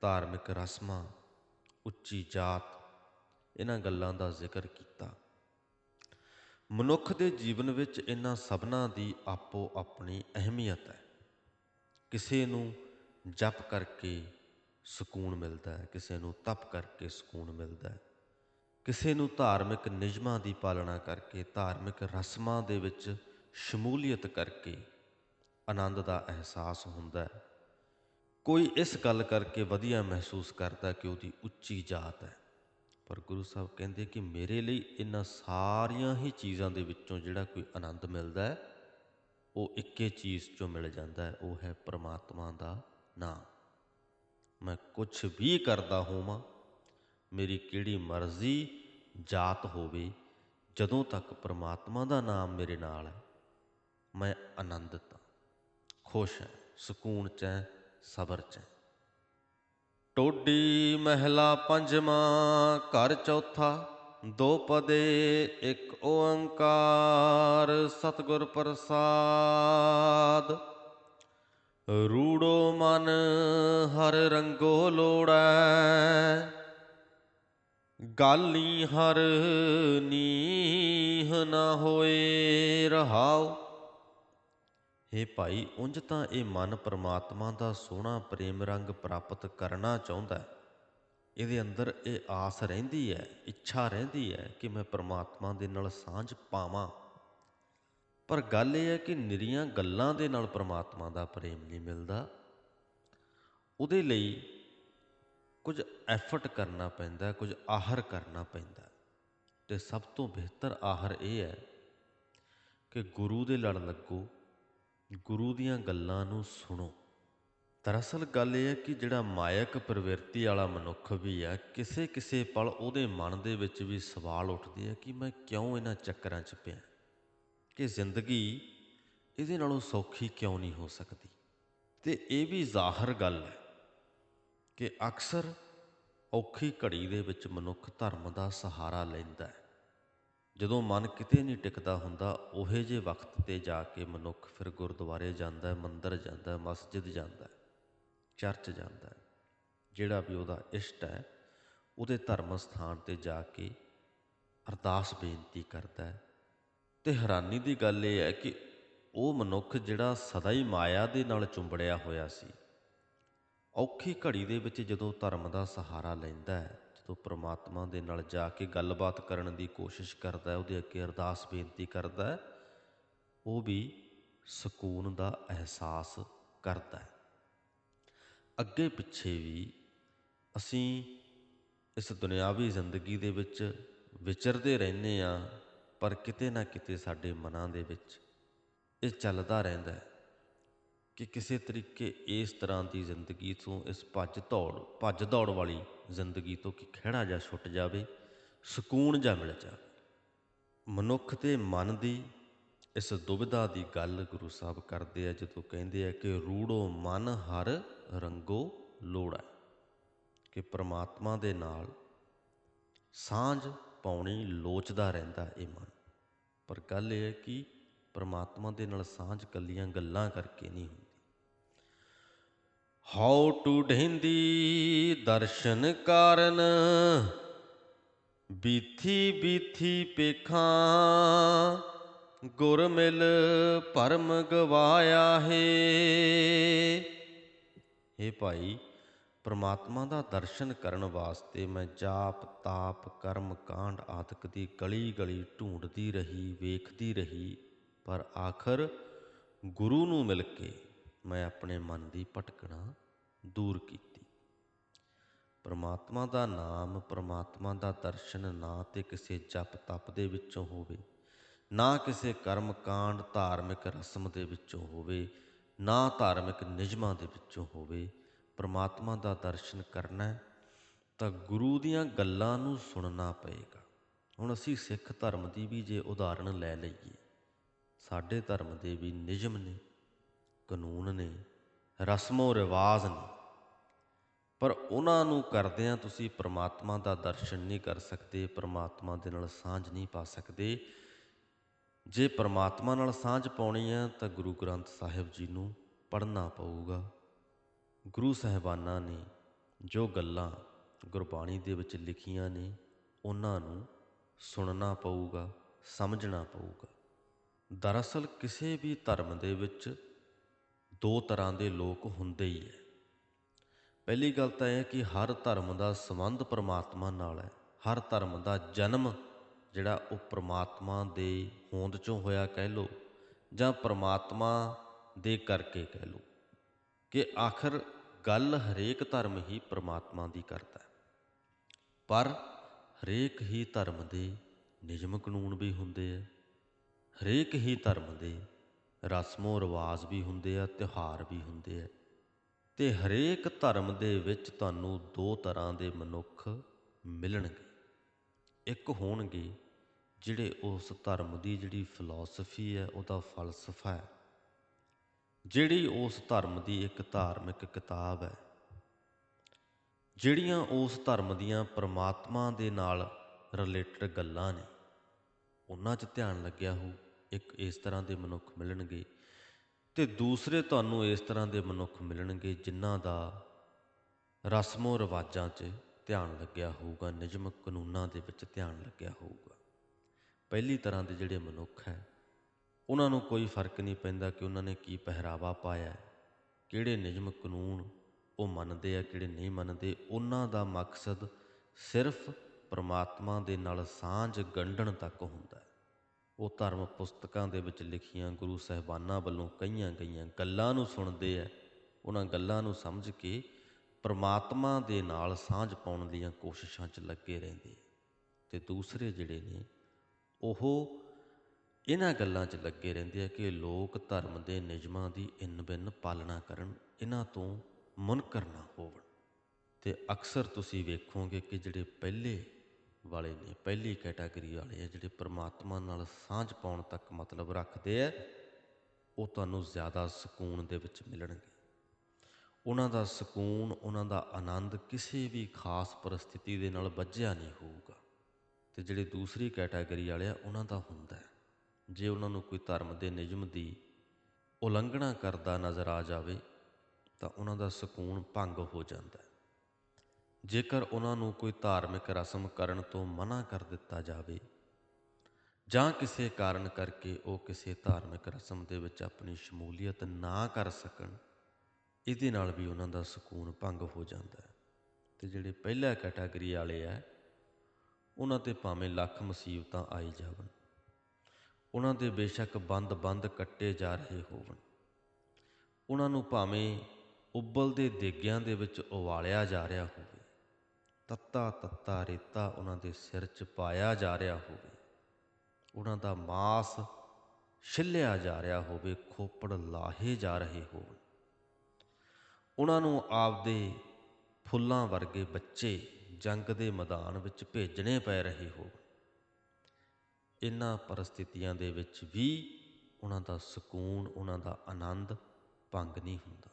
ਧਾਰਮਿਕ ਰਸਮਾਂ, ਉੱਚੀ ਜਾਤ ਇਹਨਾਂ ਗੱਲਾਂ ਦਾ ਜ਼ਿਕਰ ਕੀਤਾ। ਮਨੁੱਖ ਦੇ ਜੀਵਨ ਵਿੱਚ ਇਹਨਾਂ ਸਭਨਾਂ ਦੀ ਆਪੋ ਆਪਣੀ ਅਹਿਮੀਅਤ ਹੈ। ਕਿਸੇ ਨੂੰ ਜਪ ਕਰਕੇ ਸਕੂਨ ਮਿਲਦਾ ਹੈ, ਕਿਸੇ ਨੂੰ ਤਪ ਕਰਕੇ ਸਕੂਨ ਮਿਲਦਾ ਹੈ। ਕਿਸੇ ਨੂੰ ਧਾਰਮਿਕ ਨਿਯਮਾਂ ਦੀ ਪਾਲਣਾ ਕਰਕੇ, ਧਾਰਮਿਕ ਰਸਮਾਂ ਦੇ ਵਿੱਚ ਸ਼ਮੂਲੀਅਤ ਕਰਕੇ ਆਨੰਦ ਦਾ ਅਹਿਸਾਸ ਹੁੰਦਾ ਹੈ। ਕੋਈ ਇਸ ਗੱਲ ਕਰਕੇ ਵਧੀਆ ਮਹਿਸੂਸ ਕਰਦਾ ਕਿ ਉਹਦੀ ਉੱਚੀ ਜਾਤ ਹੈ। ਪਰ ਗੁਰੂ ਸਾਹਿਬ ਕਹਿੰਦੇ ਕਿ ਮੇਰੇ ਲਈ ਇਹਨਾਂ ਸਾਰੀਆਂ ਹੀ ਚੀਜ਼ਾਂ ਦੇ ਵਿੱਚੋਂ ਜਿਹੜਾ ਕੋਈ ਆਨੰਦ ਮਿਲਦਾ ਹੈ, ਉਹ ਇੱਕੇ ਚੀਜ਼ ਚੋਂ ਮਿਲ ਜਾਂਦਾ ਹੈ, ਉਹ ਹੈ ਪ੍ਰਮਾਤਮਾ ਦਾ ਨਾਮ। ਮੈਂ ਕੁਝ ਵੀ ਕਰਦਾ ਹੋਵਾਂ, ਮੇਰੀ ਕਿਹੜੀ ਮਰਜ਼ੀ ਜਾਤ ਹੋਵੇ, ਜਦੋਂ ਤੱਕ ਪ੍ਰਮਾਤਮਾ ਦਾ ਨਾਮ ਮੇਰੇ ਨਾਲ ਹੈ, ਮੈਂ ਆਨੰਦਿਤ ਹਾਂ, ਖੁਸ਼ ਹਾਂ, ਸਕੂਨ ਚ ਹੈ, ਸਬਰ ਚ ਹੈ। ਟੋਡੀ ਮਹਿਲਾ ਪੰਜਵਾਂ, ਘਰ ਚੌਥਾ, ਦੋ ਪਦੇ, ਇੱਕ ਓੰਕਾਰ, ਸਤਿਗੁਰ ਪ੍ਰਸਾਦ। ਰੂੜੋ ਮਨ ਹਰ ਰੰਗੋ ਲੋੜੈ, ਗਾਲੀ ਹਰ ਨੀਹ ਨਾ ਹੋਏ ਰਹਾਉ। ਹੇ ਭਾਈ, ਉਂਝ ਤਾਂ ਇਹ ਮਨ ਪਰਮਾਤਮਾ ਦਾ ਸੋਹਣਾ ਪ੍ਰੇਮ ਰੰਗ ਪ੍ਰਾਪਤ ਕਰਨਾ ਚਾਹੁੰਦਾ ਹੈ। ਇਹਦੇ ਅੰਦਰ ਇਹ ਆਸ ਰਹਿੰਦੀ ਹੈ, ਇੱਛਾ ਰਹਿੰਦੀ ਹੈ ਕਿ ਮੈਂ ਪਰਮਾਤਮਾ ਦੇ ਨਾਲ ਸਾਂਝ ਪਾਵਾਂ। ਪਰ ਗੱਲ ਇਹ ਹੈ ਕਿ ਨਿਰੀਆਂ ਗੱਲਾਂ ਦੇ ਨਾਲ ਪਰਮਾਤਮਾ ਦਾ ਪ੍ਰੇਮ ਨਹੀਂ ਮਿਲਦਾ। ਉਹਦੇ ਲਈ ਕੁਝ ਐਫਰਟ ਕਰਨਾ ਪੈਂਦਾ, ਕੁਝ ਆਹਰ ਕਰਨਾ ਪੈਂਦਾ। ਤੇ ਸਭ ਤੋਂ ਬਿਹਤਰ ਆਹਰ ਇਹ ਹੈ ਕਿ ਗੁਰੂ ਦੇ ਲੜ ਲੱਗੋ ਗੁਰੂ ਦੀਆਂ ਗੱਲਾਂ ਨੂੰ ਸੁਣੋ। ਦਰਅਸਲ ਗੱਲ ਇਹ ਹੈ ਕਿ ਜਿਹੜਾ ਮਾਇਕ ਪ੍ਰਵਿਰਤੀ ਵਾਲਾ ਮਨੁੱਖ ਵੀ ਆ ਕਿਸੇ ਕਿਸੇ ਪਲ ਉਹਦੇ ਮਨ ਦੇ ਵਿੱਚ ਵੀ ਸਵਾਲ ਉੱਠਦੇ ਆ ਕਿ ਮੈਂ ਕਿਉਂ ਇਹਨਾਂ ਚੱਕਰਾਂ 'ਚ ਪਿਆ? ਕਿ ਜ਼ਿੰਦਗੀ ਇਹਦੇ ਨਾਲੋਂ ਸੌਖੀ ਕਿਉਂ ਨਹੀਂ ਹੋ ਸਕਦੀ? ਤੇ ਇਹ ਵੀ ਜ਼ਾਹਰ ਗੱਲ ਹੈ ਕਿ ਅਕਸਰ ਔਖੀ ਘੜੀ ਦੇ ਵਿੱਚ ਮਨੁੱਖ ਧਰਮ ਦਾ ਸਹਾਰਾ ਲੈਂਦਾ ਹੈ। ਜਦੋਂ ਮਨ ਕਿਤੇ ਨਹੀਂ ਟਿਕਦਾ ਹੁੰਦਾ, ਉਹੇ ਜੇ ਵਕਤ ਤੇ ਜਾ ਕੇ ਮਨੁੱਖ ਫਿਰ ਗੁਰਦੁਆਰੇ ਜਾਂਦਾ ਮੰਦਰ ਜਾਂਦਾ ਮਸਜਿਦ ਜਾਂਦਾ ਚਰਚ ਜਾਂਦਾ ਜਿਹੜਾ ਵੀ ਉਹਦਾ ਇਸ਼ਟ ਹੈ, ਉਹਦੇ ਧਰਮ ਸਥਾਨ ਤੇ ਜਾ ਕੇ ਅਰਦਾਸ ਬੇਨਤੀ ਕਰਦਾ ਹੈ। ਤੇ ਹੈਰਾਨੀ ਦੀ ਗੱਲ ਇਹ ਹੈ ਕਿ ਉਹ ਮਨੁੱਖ ਜਿਹੜਾ ਸਦਾ ਹੀ ਮਾਇਆ ਦੇ ਨਾਲ ਚੁੰਬੜਿਆ ਹੋਇਆ ਸੀ, ਔਖੀ ਘੜੀ ਦੇ ਵਿੱਚ ਜਦੋਂ ਧਰਮ ਦਾ ਸਹਾਰਾ ਲੈਂਦਾ ਹੈ ਜਦੋਂ ਪ੍ਰਮਾਤਮਾ ਦੇ ਨਾਲ ਜਾ ਕੇ ਗੱਲਬਾਤ ਕਰਨ ਦੀ ਕੋਸ਼ਿਸ਼ ਕਰਦਾ ਉਹਦੇ ਅੱਗੇ ਅਰਦਾਸ ਬੇਨਤੀ ਕਰਦਾ ਉਹ ਵੀ ਸਕੂਨ ਦਾ ਅਹਿਸਾਸ ਕਰਦਾ ਹੈ। ਅੱਗੇ ਪਿੱਛੇ ਵੀ ਅਸੀਂ ਇਸ ਦੁਨਿਆਵੀ ਜ਼ਿੰਦਗੀ ਦੇ ਵਿੱਚ ਵਿਚਰਦੇ ਰਹਿੰਦੇ ਆ ਪਰ ਕਿਤੇ ਨਾ ਕਿਤੇ ਸਾਡੇ ਮਨਾਂ ਦੇ ਵਿੱਚ ਇਹ ਚੱਲਦਾ ਰਹਿੰਦਾ ਹੈ। ਕਿ ਕਿਸੇ ਤਰੀਕੇ ਇਸ ਤਰ੍ਹਾਂ ਦੀ ਜ਼ਿੰਦਗੀ ਤੋਂ, ਇਸ ਭੱਜ ਦੌੜ ਭੱਜ ਦੌੜ ਵਾਲੀ ਜ਼ਿੰਦਗੀ ਤੋਂ ਕਿ ਖਿਹੜਾ ਜਾ ਛੁੱਟ ਜਾਵੇ, ਸਕੂਨ ਜਾ ਮਿਲ ਜਾਵੇ। ਮਨੁੱਖ ਦੇ ਮਨ ਦੀ ਇਸ ਦੁਬਿਧਾ ਦੀ ਗੱਲ ਗੁਰੂ ਸਾਹਿਬ ਕਰਦੇ ਆ, ਜਦੋਂ ਕਹਿੰਦੇ ਆ ਕਿ ਰੂੜੋ ਮਨ ਹਰ ਰੰਗੋ ਲੋੜਾ ਕਿ ਪ੍ਰਮਾਤਮਾ ਦੇ ਨਾਲ ਸਾਂਝ ਪਾਉਣੀ ਲੋਚਦਾ ਰਹਿੰਦਾ ਇਹ ਮਨ। ਪਰ ਗੱਲ ਇਹ ਹੈ ਕਿ ਪਰਮਾਤਮਾ ਦੇ ਨਾਲ ਸਾਂਝ ਕੱਲੀਆਂ ਗੱਲਾਂ ਕਰਕੇ ਨਹੀਂ ਹੁੰਦੀ। ਹਾਉ ਟੂ ਢਹਿੰਦੀ ਦਰਸ਼ਨ ਕਾਰਨ, ਬੀਥੀ ਬੀਥੀ ਪੇਖਾਂ ਗੁਰ ਮਿਲ ਭਰਮ ਗਵਾਇਆ ਹੈ। ਇਹ ਭਾਈ, ਪ੍ਰਮਾਤਮਾ ਦਾ ਦਰਸ਼ਨ ਕਰਨ ਵਾਸਤੇ ਮੈਂ ਜਾਪ, ਤਾਪ, ਕਰਮ, ਕਾਂਡ ਆਦਿਕ ਦੀ ਗਲੀ ਗਲੀ ਢੂੰਡਦੀ ਰਹੀ, ਵੇਖਦੀ ਰਹੀ ਪਰ ਆਖਰ ਗੁਰੂ ਨੂੰ ਮਿਲ ਕੇ ਮੈਂ ਆਪਣੇ ਮਨ ਦੀ ਭਟਕਣਾ ਦੂਰ ਕੀਤੀ। ਪਰਮਾਤਮਾ ਦਾ ਨਾਮ, ਪਰਮਾਤਮਾ ਦਾ ਦਰਸ਼ਨ ਨਾ ਤੇ ਕਿਸੇ ਜਪ ਤਪ ਦੇ ਵਿੱਚੋਂ ਹੋਵੇ, ਨਾ ਕਿਸੇ ਕਰਮ ਕਾਂਡ ਧਾਰਮਿਕ ਰਸਮ ਦੇ ਵਿੱਚੋਂ ਹੋਵੇ, ਨਾ ਧਾਰਮਿਕ ਨਿਯਮਾਂ ਦੇ ਵਿੱਚੋਂ ਹੋਵੇ, ਪਰਮਾਤਮਾ ਦਾ ਦਰਸ਼ਨ ਕਰਨਾ ਹੈ, ਤਾਂ ਗੁਰੂ ਦੀਆਂ ਗੱਲਾਂ ਨੂੰ ਸੁਣਨਾ ਪਏਗਾ। ਹੁਣ ਅਸੀਂ ਸਿੱਖ ਧਰਮ ਦੀ ਵੀ ਜੇ ਉਦਾਹਰਣ ਲੈ ਲਈਏ ਸਾਡੇ ਧਰਮ ਦੇ ਵੀ ਨਿਯਮ ਨੇ, ਕਾਨੂੰਨ ਨੇ, ਰਸਮੋ ਰਿਵਾਜ ਨੇ। ਪਰ ਉਹਨਾਂ ਨੂੰ ਕਰਦਿਆਂ ਤੁਸੀਂ ਪ੍ਰਮਾਤਮਾ ਦਾ ਦਰਸ਼ਨ ਨਹੀਂ ਕਰ ਸਕਦੇ, ਪ੍ਰਮਾਤਮਾ ਦੇ ਨਾਲ ਸਾਂਝ ਨਹੀਂ ਪਾ ਸਕਦੇ। ਜੇ ਪ੍ਰਮਾਤਮਾ ਨਾਲ ਸਾਂਝ ਪਾਉਣੀ ਹੈ, ਤਾਂ ਗੁਰੂ ਗ੍ਰੰਥ ਸਾਹਿਬ ਜੀ ਨੂੰ ਪੜ੍ਹਨਾ ਪਊਗਾ। ਗੁਰੂ ਸਾਹਿਬਾਨਾਂ ਨੇ ਜੋ ਗੱਲਾਂ ਗੁਰਬਾਣੀ ਦੇ ਵਿੱਚ ਲਿਖੀਆਂ ਨੇ, ਉਹਨਾਂ ਨੂੰ ਸੁਣਨਾ ਪਊਗਾ, ਸਮਝਣਾ ਪਊਗਾ। ਦਰਅਸਲ ਕਿਸੇ ਵੀ ਧਰਮ ਦੇ ਵਿੱਚ ਦੋ ਤਰ੍ਹਾਂ ਦੇ ਲੋਕ ਹੁੰਦੇ ਹੀ ਹੈ ਪਹਿਲੀ ਗੱਲ ਤਾਂ ਇਹ ਹੈ ਕਿ ਹਰ ਧਰਮ ਦਾ ਸੰਬੰਧ ਪਰਮਾਤਮਾ ਨਾਲ ਹੈ ਹਰ ਧਰਮ ਦਾ ਜਨਮ ਜਿਹੜਾ ਉਹ ਪਰਮਾਤਮਾ ਦੇ ਹੋਂਦ ਚੋਂ ਹੋਇਆ ਕਹਿ ਲੋ ਜਾਂ ਪਰਮਾਤਮਾ ਦੇ ਕਰਕੇ ਕਹਿ ਲੋ ਕਿ ਆਖਰ ਗੱਲ ਹਰੇਕ ਧਰਮ ਹੀ ਪਰਮਾਤਮਾ ਦੀ ਕਰਦਾ ਪਰ ਹਰੇਕ ਹੀ ਧਰਮ ਦੇ ਨਿਯਮ ਕਾਨੂੰਨ ਵੀ ਹੁੰਦੇ ਆ ਹਰੇਕ ਹੀ ਧਰਮ ਦੇ ਰਸਮੋ ਰਿਵਾਜ ਵੀ ਹੁੰਦੇ ਆ, ਤਿਉਹਾਰ ਵੀ ਹੁੰਦੇ ਆ। ਤੇ ਹਰੇਕ ਧਰਮ ਦੇ ਵਿੱਚ ਤੁਹਾਨੂੰ ਦੋ ਤਰ੍ਹਾਂ ਦੇ ਮਨੁੱਖ ਮਿਲਣਗੇ। ਇੱਕ ਹੋਣਗੇ ਜਿਹੜੇ ਉਸ ਧਰਮ ਦੀ ਜਿਹੜੀ ਫਿਲਾਸਫੀ ਹੈ, ਉਹਦਾ ਫਲਸਫਾ ਹੈ। ਜਿਹੜੀ ਉਸ ਧਰਮ ਦੀ ਇੱਕ ਧਾਰਮਿਕ ਕਿਤਾਬ ਹੈ। ਜਿਹੜੀਆਂ ਉਸ ਧਰਮ ਦੀਆਂ ਪਰਮਾਤਮਾ ਦੇ ਨਾਲ ਰਿਲੇਟਡ ਗੱਲਾਂ ਨੇ। ਉਹਨਾਂ 'ਚ ਧਿਆਨ ਲੱਗਿਆ ਹੋ ਇੱਕ ਇਸ ਤਰ੍ਹਾਂ ਦੇ ਮਨੁੱਖ ਮਿਲਣਗੇ ਤੇ ਦੂਸਰੇ ਤੁਹਾਨੂੰ ਇਸ ਤਰ੍ਹਾਂ ਦੇ ਮਨੁੱਖ ਮਿਲਣਗੇ ਜਿਨ੍ਹਾਂ ਦਾ ਰਸਮੋ ਰਿਵਾਜਾਂ 'ਚ ਧਿਆਨ ਲੱਗਿਆ ਹੋਊਗਾ, ਨਿਯਮ ਕਾਨੂੰਨਾਂ ਦੇ ਵਿੱਚ ਧਿਆਨ ਲੱਗਿਆ ਹੋਊਗਾ। ਪਹਿਲੀ ਤਰ੍ਹਾਂ ਦੇ ਜਿਹੜੇ ਮਨੁੱਖ ਹੈ, ਉਹਨਾਂ ਨੂੰ ਕੋਈ ਫ਼ਰਕ ਨਹੀਂ ਪੈਂਦਾ ਕਿ ਉਹਨਾਂ ਨੇ ਕੀ ਪਹਿਰਾਵਾ ਪਾਇਆ ਕਿਹੜੇ ਨਿਯਮ ਕਾਨੂੰਨ ਉਹ ਮੰਨਦੇ ਆ, ਕਿਹੜੇ ਨਹੀਂ ਮੰਨਦੇ, ਉਹਨਾਂ ਦਾ ਮਕਸਦ ਸਿਰਫ ਪ੍ਰਮਾਤਮਾ ਦੇ ਨਾਲ ਸਾਂਝ ਗੰਢਣ ਤੱਕ ਹੁੰਦਾ ਹੈ। ਉਹ ਧਰਮ ਪੁਸਤਕਾਂ ਦੇ ਵਿੱਚ ਲਿਖੀਆਂ ਗੁਰੂ ਸਾਹਿਬਾਨਾਂ ਵੱਲੋਂ ਕਹੀਆਂ ਗਈਆਂ ਗੱਲਾਂ ਨੂੰ ਸੁਣਦੇ ਆ। ਉਹਨਾਂ ਗੱਲਾਂ ਨੂੰ ਸਮਝ ਕੇ ਪ੍ਰਮਾਤਮਾ ਦੇ ਨਾਲ ਸਾਂਝ ਪਾਉਣ ਦੀਆਂ ਕੋਸ਼ਿਸ਼ਾਂ 'ਚ ਲੱਗੇ ਰਹਿੰਦੇ ਤੇ ਦੂਸਰੇ ਜਿਹੜੇ ਨੇ, ਉਹ ਇਹਨਾਂ ਗੱਲਾਂ 'ਚ ਲੱਗੇ ਰਹਿੰਦੇ ਆ ਕਿ ਲੋਕ ਧਰਮ ਦੇ ਨਿਯਮਾਂ ਦੀ ਇਨ ਬਿਨ ਪਾਲਣਾ ਕਰਨ, ਇਹਨਾਂ ਤੋਂ ਮੁਨਕਰ ਨਾ ਹੋਵਣ। ਤੇ ਅਕਸਰ ਤੁਸੀਂ ਵੇਖੋਗੇ ਕਿ ਜਿਹੜੇ ਪਹਿਲੇ ਵਾਲੇ ਨੇ, ਪਹਿਲੀ ਕੈਟਾਗਰੀ ਵਾਲੇ ਆ ਜਿਹੜੇ ਪ੍ਰਮਾਤਮਾ ਨਾਲ ਸਾਂਝ ਪਾਉਣ ਤੱਕ ਮਤਲਬ ਰੱਖਦੇ ਆ, ਉਹ ਤੁਹਾਨੂੰ ਜ਼ਿਆਦਾ ਸਕੂਨ ਦੇ ਵਿੱਚ ਮਿਲਣਗੇ। ਉਹਨਾਂ ਦਾ ਸਕੂਨ, ਉਹਨਾਂ ਦਾ ਆਨੰਦ ਕਿਸੇ ਵੀ ਖਾਸ ਪਰਿਸਥਿਤੀ ਦੇ ਨਾਲ ਵੱਜਿਆ ਨਹੀਂ ਹੋਊਗਾ। ਤੇ ਜਿਹੜੇ ਦੂਸਰੀ ਕੈਟਾਗਰੀ ਵਾਲੇ ਆ, ਉਹਨਾਂ ਦਾ ਹੁੰਦਾ ਜੇ ਉਹਨਾਂ ਨੂੰ ਕੋਈ ਧਰਮ ਦੇ ਨਿਯਮ ਦੀ ਉਲੰਘਣਾ ਕਰਦਾ ਨਜ਼ਰ ਆ ਜਾਵੇ, ਤਾਂ ਉਹਨਾਂ ਦਾ ਸਕੂਨ ਭੰਗ ਹੋ ਜਾਂਦਾ ਜੇਕਰ ਉਹਨਾਂ ਨੂੰ ਕੋਈ ਧਾਰਮਿਕ ਰਸਮ ਕਰਨ ਤੋਂ ਮਨਾ ਕਰ ਦਿੱਤਾ ਜਾਵੇ, ਜਾਂ ਕਿਸੇ ਕਾਰਨ ਕਰਕੇ ਉਹ ਕਿਸੇ ਧਾਰਮਿਕ ਰਸਮ ਦੇ ਵਿੱਚ ਆਪਣੀ ਸ਼ਮੂਲੀਅਤ ਨਾ ਕਰ ਸਕਣ, ਇਹਦੇ ਨਾਲ ਵੀ ਉਹਨਾਂ ਦਾ ਸਕੂਨ ਭੰਗ ਹੋ ਜਾਂਦਾ ਹੈ। ਤੇ ਜਿਹੜੇ ਪਹਿਲਾ ਕੈਟਾਗਰੀ ਵਾਲੇ ਆ, ਉਹਨਾਂ ਤੇ ਭਾਵੇਂ ਲੱਖ ਮੁਸੀਬਤਾਂ ਆਈ ਜਾਵਣ, ਉਹਨਾਂ ਦੇ ਬੇਸ਼ੱਕ ਬੰਦ-ਬੰਦ ਕੱਟੇ ਜਾ ਰਹੇ ਹੋਵਣ, ਉਹਨਾਂ ਨੂੰ ਭਾਵੇਂ ਉਬਲਦੇ ਦੇਗਿਆਂ ਦੇ ਵਿੱਚ ਉਵਾਲਿਆ ਜਾ ਰਿਹਾ ਹੋਵੇ ਤੱਤਾ ਤੱਤਾ ਰੇਤਾ ਉਹਨਾਂ ਦੇ ਸਿਰ 'ਚ ਪਾਇਆ ਜਾ ਰਿਹਾ ਹੋਵੇ। ਉਹਨਾਂ ਦਾ ਮਾਸ ਛਿੱਲਿਆ ਜਾ ਰਿਹਾ ਹੋਵੇ, ਖੋਪੜ ਲਾਹੇ ਜਾ ਰਹੇ ਹੋਣ। ਉਹਨਾਂ ਨੂੰ ਆਪਦੇ ਫੁੱਲਾਂ ਵਰਗੇ ਬੱਚੇ ਜੰਗ ਦੇ ਮੈਦਾਨ ਵਿੱਚ ਭੇਜਣੇ ਪੈ ਰਹੇ ਹੋ ਇਨ੍ਹਾਂ ਪਰਿਸਥਿਤੀਆਂ ਦੇ ਵਿੱਚ ਵੀ ਉਹਨਾਂ ਦਾ ਸਕੂਨ, ਉਹਨਾਂ ਦਾ ਆਨੰਦ ਭੰਗ ਨਹੀਂ ਹੁੰਦਾ।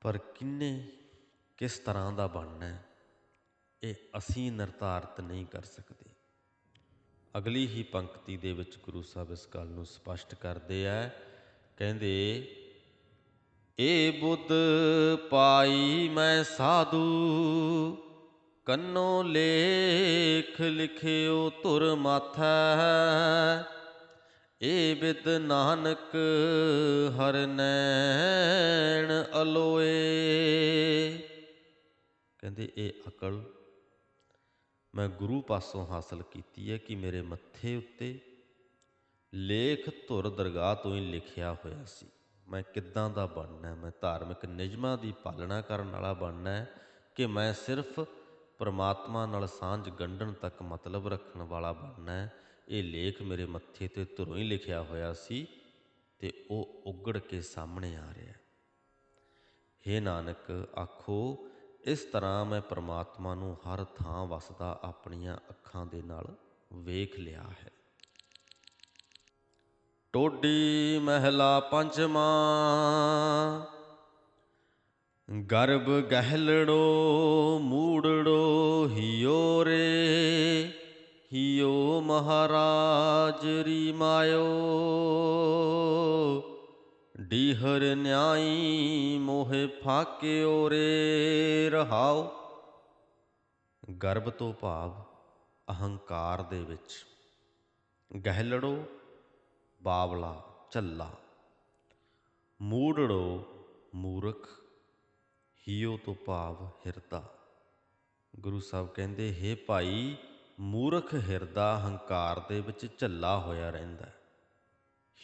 ਪਰ ਕਿੰਨੇ ਕਿਸ ਤਰ੍ਹਾਂ ਦਾ ਬਣਨਾ ਹੈ ਇਹ ਅਸੀਂ ਨਿਰਧਾਰਤ ਨਹੀਂ ਕਰ ਸਕਦੇ। ਅਗਲੀ ਹੀ ਪੰਕਤੀ ਦੇ ਵਿੱਚ ਗੁਰੂ ਸਾਹਿਬ ਇਸ ਗੱਲ ਨੂੰ ਸਪਸ਼ਟ ਕਰਦੇ ਆ, ਕਹਿੰਦੇ ਇਹ ਬੁੱਧ ਪਾਈ ਮੈਂ ਸਾਧੂ, ਕੰਨੋ ਲੇਖ ਲਿਖਿਓ ਧੁਰ ਮਾਥਾ। ਏ ਬਿਦ ਨਾਨਕ ਹਰ ਨੈਣ ਅਲੋਏ। ਕਹਿੰਦੇ, ਇਹ ਅਕਲ ਮੈਂ ਗੁਰੂ ਪਾਸੋਂ ਹਾਸਲ ਕੀਤੀ ਹੈ ਕਿ ਮੇਰੇ ਮੱਥੇ ਉੱਤੇ ਲੇਖ ਧੁਰ ਦਰਗਾਹ ਤੋਂ ਹੀ ਲਿਖਿਆ ਹੋਇਆ ਸੀ। ਮੈਂ ਕਿੱਦਾਂ ਦਾ ਬਣਨਾ ਮੈਂ ਧਾਰਮਿਕ ਨਿਯਮਾਂ ਦੀ ਪਾਲਣਾ ਕਰਨ ਵਾਲਾ ਬਣਨਾ ਹੈ ਕਿ ਮੈਂ ਸਿਰਫ ਪਰਮਾਤਮਾ ਨਾਲ ਸਾਂਝ ਗੰਢਣ ਤੱਕ ਮਤਲਬ ਰੱਖਣ ਵਾਲਾ ਬਣਨਾ ਹੈ? ਇਹ ਲੇਖ ਮੇਰੇ ਮੱਥੇ ਤੇ ਧੁਰੋਂ ਹੀ ਲਿਖਿਆ ਹੋਇਆ ਸੀ ਤੇ ਉਹ ਉਗੜ ਕੇ ਸਾਹਮਣੇ ਆ ਰਿਹਾ ਹੈ। ਹੇ ਨਾਨਕ, ਆਖੋ ਇਸ ਤਰ੍ਹਾਂ ਮੈਂ ਪਰਮਾਤਮਾ ਨੂੰ ਹਰ ਥਾਂ ਵਸਦਾ ਆਪਣੀਆਂ ਅੱਖਾਂ ਦੇ ਨਾਲ ਵੇਖ ਲਿਆ ਹੈ। ਟੋਡੀ ਮਹਿਲਾ ਪੰਚਮਾ ਗਰਭ ਗਹਿਲੜੋ ਮੂੜੜੋ ਹਿਓ ਰੇ, ਹਿਓ ਮਹਾਰਾਜ ਰੀ ਮਾਇਓ। ਡੀਹਰ ਨਿਆਈ ਮੋਹਿ ਫਾਕਿਓ ਰੇ ਰਹਾਓ। ਗਰਭ ਤੋਂ ਭਾਵ ਅਹੰਕਾਰ ਦੇ ਵਿੱਚ। ਗਹਿਲੜੋ, ਬਾਵਲਾ, ਝੱਲਾ। ਮੂੜੜੋ, ਮੂਰਖ। ਹੀਓ ਤੋਂ ਭਾਵ ਹਿਰਦਾ। ਗੁਰੂ ਸਾਹਿਬ ਕਹਿੰਦੇ हे ਭਾਈ, ਮੂਰਖ ਹਿਰਦਾ ਹੰਕਾਰ ਦੇ ਵਿੱਚ ਝੱਲਾ ਹੋਇਆ ਰਹਿੰਦਾ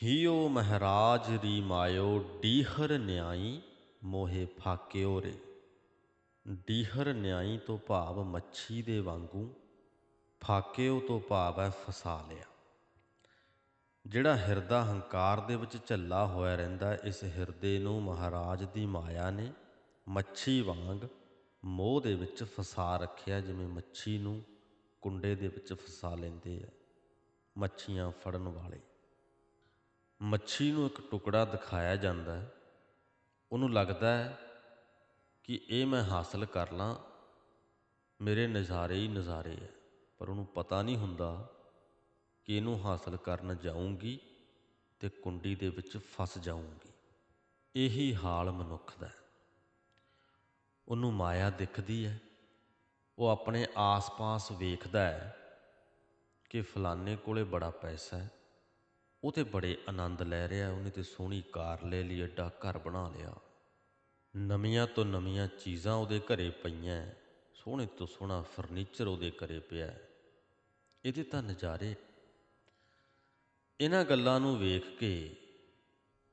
ਹੀਓ ਮਹਾਰਾਜ ਰੀ ਮਾਇਓ ਡੀਹਰ ਨਿਆਈ ਮੋਹੇ ਫਾਕਿਓ ਰੇ। ਡੀਹਰ ਨਿਆਈ ਤੋਂ ਭਾਵ ਮੱਛੀ ਦੇ ਵਾਂਗੂ, ਫਾਕਿਓ ਤੋਂ ਭਾਵ ਹੈ ਫਸਾ ਲਿਆ। ਜਿਹੜਾ ਹਿਰਦਾ ਹੰਕਾਰ ਦੇ ਵਿੱਚ ਝੱਲਾ ਹੋਇਆ ਰਹਿੰਦਾ, ਇਸ ਹਿਰਦੇ ਨੂੰ ਮਹਾਰਾਜ ਦੀ ਮਾਇਆ ਨੇ ਮੱਛੀ ਵਾਂਗ ਮੋਹ ਦੇ ਵਿੱਚ ਫਸਾ ਰੱਖਿਆ, ਜਿਵੇਂ ਮੱਛੀ ਨੂੰ ਕੁੰਡੇ ਦੇ ਵਿੱਚ ਫਸਾ ਲੈਂਦੇ ਆ, ਮੱਛੀਆਂ ਫੜਨ ਵਾਲੇ। ਮੱਛੀ ਨੂੰ ਇੱਕ ਟੁਕੜਾ ਦਿਖਾਇਆ ਜਾਂਦਾ ਹੈ। ਉਹਨੂੰ ਲੱਗਦਾ ਹੈ ਕਿ ਇਹ ਮੈਂ ਹਾਸਲ ਕਰ ਲਾਂ। ਮੇਰੇ ਨਜ਼ਾਰੇ ਹੀ ਨਜ਼ਾਰੇ ਹੈ, ਪਰ ਉਹਨੂੰ ਪਤਾ ਨਹੀਂ ਹੁੰਦਾ ਕਿ ਇਹਨੂੰ ਹਾਸਲ ਕਰਨ ਜਾਊਂਗੀ ਤੇ ਕੁੰਡੀ ਦੇ ਵਿੱਚ ਫਸ ਜਾਊਂਗੀ। ਇਹੀ ਹਾਲ ਮਨੁੱਖ ਦਾ ਹੈ। ਉਹਨੂੰ ਮਾਇਆ ਦਿਖਦੀ ਹੈ। ਉਹ ਆਪਣੇ ਆਸ-ਪਾਸ ਵੇਖਦਾ ਹੈ ਕਿ ਫਲਾਣੇ ਕੋਲੇ ਬੜਾ ਪੈਸਾ ਹੈ। ਉਹ ਤੇ ਬੜੇ ਆਨੰਦ ਲੈ ਰਿਹਾ, ਉਹਨੇ ਤੇ ਸੋਹਣੀ ਕਾਰ ਲੈ ਲਈ, ਐਡਾ ਘਰ ਬਣਾ ਲਿਆ। ਨਵੀਆਂ ਤੋਂ ਨਵੀਆਂ ਚੀਜ਼ਾਂ ਉਹਦੇ ਘਰੇ ਪਈਆਂ, ਸੋਹਣੇ ਤੋਂ ਸੋਹਣਾ ਫਰਨੀਚਰ ਉਹਦੇ ਘਰੇ ਪਿਆ। ਇਹਦੇ ਤਾਂ ਨਜ਼ਾਰੇ। ਇਹਨਾਂ ਗੱਲਾਂ ਨੂੰ ਵੇਖ ਕੇ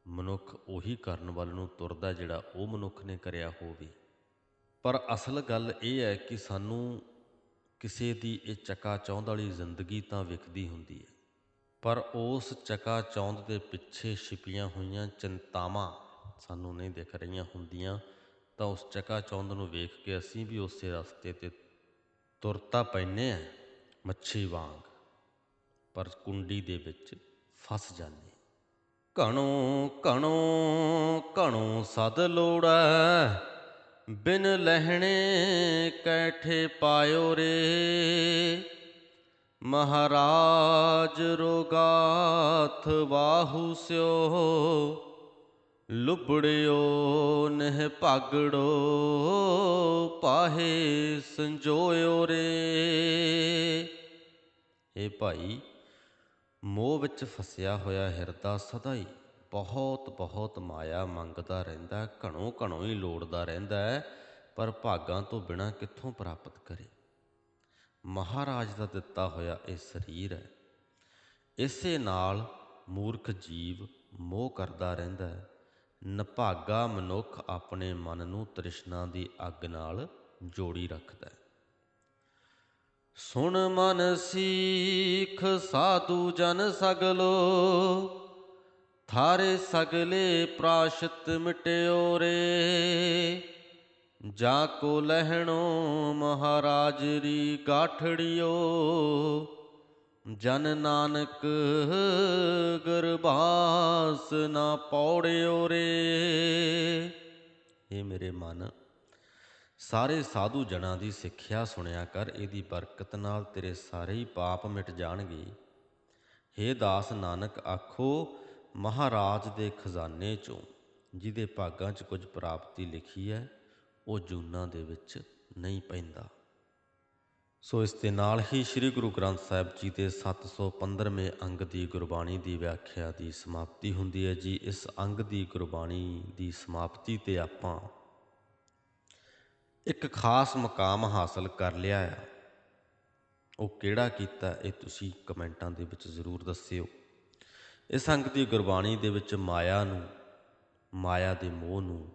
ਮਨੁੱਖ ਉਹੀ ਕਰਨ ਵੱਲ ਨੂੰ ਤੁਰਦਾ ਜਿਹੜਾ ਉਹ ਮਨੁੱਖ ਨੇ ਕਰਿਆ ਹੋਵੇ। ਪਰ ਅਸਲ ਗੱਲ ਇਹ ਹੈ ਕਿ ਸਾਨੂੰ ਕਿਸੇ ਦੀ ਇਹ ਚੱਕਾ ਚੌਂਧ ਵਾਲੀ ਜ਼ਿੰਦਗੀ ਤਾਂ ਵਿਖਦੀ ਹੁੰਦੀ ਹੈ। ਪਰ ਉਸ ਚੱਕਾ ਚੌਂਧ ਦੇ ਪਿੱਛੇ ਛਿਪੀਆਂ ਹੋਈਆਂ ਚਿੰਤਾਵਾਂ ਸਾਨੂੰ ਨਹੀਂ ਦਿਖ ਰਹੀਆਂ ਹੁੰਦੀਆਂ, ਤਾਂ ਉਸ ਚੱਕਾ ਚੌਂਧ ਨੂੰ ਵੇਖ ਕੇ ਅਸੀਂ ਵੀ ਉਸੇ ਰਸਤੇ ਤੇ ਤੁਰਤਾ ਪੈਨੇ ਆ ਮੱਛੀ ਵਾਂਗ। ਪਰ ਕੁੰਡੀ ਦੇ ਵਿੱਚ ਫਸ ਜਾਂਦੇ ਕਣੋ ਕਣੋ ਕਣੋ ਸਦ ਲੋੜਾ ਬਿਨ ਲਹਿਣੇ ਕੈਠੇ ਪਾਇਓ ਰੇ। ਮਹਾਰਾਜ ਰੋਗਾਥ ਬਾਹੂ ਸਿਓ, ਲੁਬੜਿਓ ਨਹਿ ਭਾਗੜੋ, ਪਾਹੇ ਸੰਜੋਇਓ ਰੇ। ਇਹ ਭਾਈ ਮੋਹ ਵਿੱਚ ਫਸਿਆ ਹੋਇਆ ਹਿਰਦਾ ਸਦਾ ਹੀ ਬਹੁਤ ਬਹੁਤ ਮਾਇਆ ਮੰਗਦਾ ਰਹਿੰਦਾ ਘਣੋ ਘਣੋ ਹੀ ਲੋੜਦਾ ਰਹਿੰਦਾ ਪਰ ਭਾਗਾਂ ਤੋਂ ਬਿਨਾ ਕਿੱਥੋਂ ਪ੍ਰਾਪਤ ਕਰੇ? ਮਹਾਰਾਜ ਦਾ ਦਿੱਤਾ ਹੋਇਆ ਇਹ ਸਰੀਰ ਹੈ। ਇਸੇ ਨਾਲ ਮੂਰਖ ਜੀਵ ਮੋਹ ਕਰਦਾ ਰਹਿੰਦਾ ਹੈ। ਨਭਾਗਾ ਮਨੁੱਖ ਆਪਣੇ ਮਨ ਨੂੰ ਤ੍ਰਿਸ਼ਨਾ ਦੀ ਅੱਗ ਨਾਲ ਜੋੜੀ ਰੱਖਦਾ ਹੈ। ਸੁਣ ਮਨ ਸੀਖ ਸਾਧੂ ਜਨ ਸਗਲੋ, ਥਾਰੇ ਸਗਲੇ ਪ੍ਰਾਸ਼ਤ ਮਿਟਿਓ ਰੇ। ਜਾ ਕੋ ਲਹਿਣੋ ਮਹਾਰਾਜ ਰੀ ਗਾਠੜਿਓ ਜਨ ਨਾਨਕ ਗਰਭਾਸ ਨਾ ਪੌੜਿਓ ਰੇ। ਇਹ ਮੇਰੇ ਮਨ, ਸਾਰੇ ਸਾਧੂ ਜਨਾਂ ਦੀ ਸਿੱਖਿਆ ਸੁਣਿਆ ਕਰ, ਇਹਦੀ ਬਰਕਤ ਨਾਲ ਤੇਰੇ ਸਾਰੇ ਹੀ ਪਾਪ ਮਿਟ ਜਾਣਗੇ। ਹੇ ਦਾਸ ਨਾਨਕ, ਆਖੋ, ਮਹਾਰਾਜ ਦੇ ਖਜ਼ਾਨੇ ਚੋਂ, ਜਿਹਦੇ ਭਾਗਾਂ 'ਚ ਕੁਝ ਪ੍ਰਾਪਤੀ ਲਿਖੀ ਹੈ ਉਹ ਜੂਨਾਂ ਦੇ ਵਿੱਚ ਨਹੀਂ ਪੈਂਦਾ। ਸੋ ਇਸ ਦੇ ਨਾਲ ਹੀ ਸ੍ਰੀ ਗੁਰੂ ਗ੍ਰੰਥ ਸਾਹਿਬ ਜੀ ਦੇ 715ਵੇਂ ਅੰਗ ਦੀ ਗੁਰਬਾਣੀ ਦੀ ਵਿਆਖਿਆ ਦੀ ਸਮਾਪਤੀ ਹੁੰਦੀ ਹੈ ਜੀ। ਇਸ ਅੰਗ ਦੀ ਗੁਰਬਾਣੀ ਦੀ ਸਮਾਪਤੀ ਤੇ ਆਪਾਂ ਇੱਕ ਖਾਸ ਮਕਾਮ ਹਾਸਲ ਕਰ ਲਿਆ ਆ। ਉਹ ਕਿਹੜਾ ਕੀਤਾ ਇਹ ਤੁਸੀਂ ਕਮੈਂਟਾਂ ਦੇ ਵਿੱਚ ਜ਼ਰੂਰ ਦੱਸਿਓ। ਇਸ ਅੰਗ ਦੀ ਗੁਰਬਾਣੀ ਦੇ ਵਿੱਚ ਮਾਇਆ ਨੂੰ, ਮਾਇਆ ਦੇ ਮੋਹ ਨੂੰ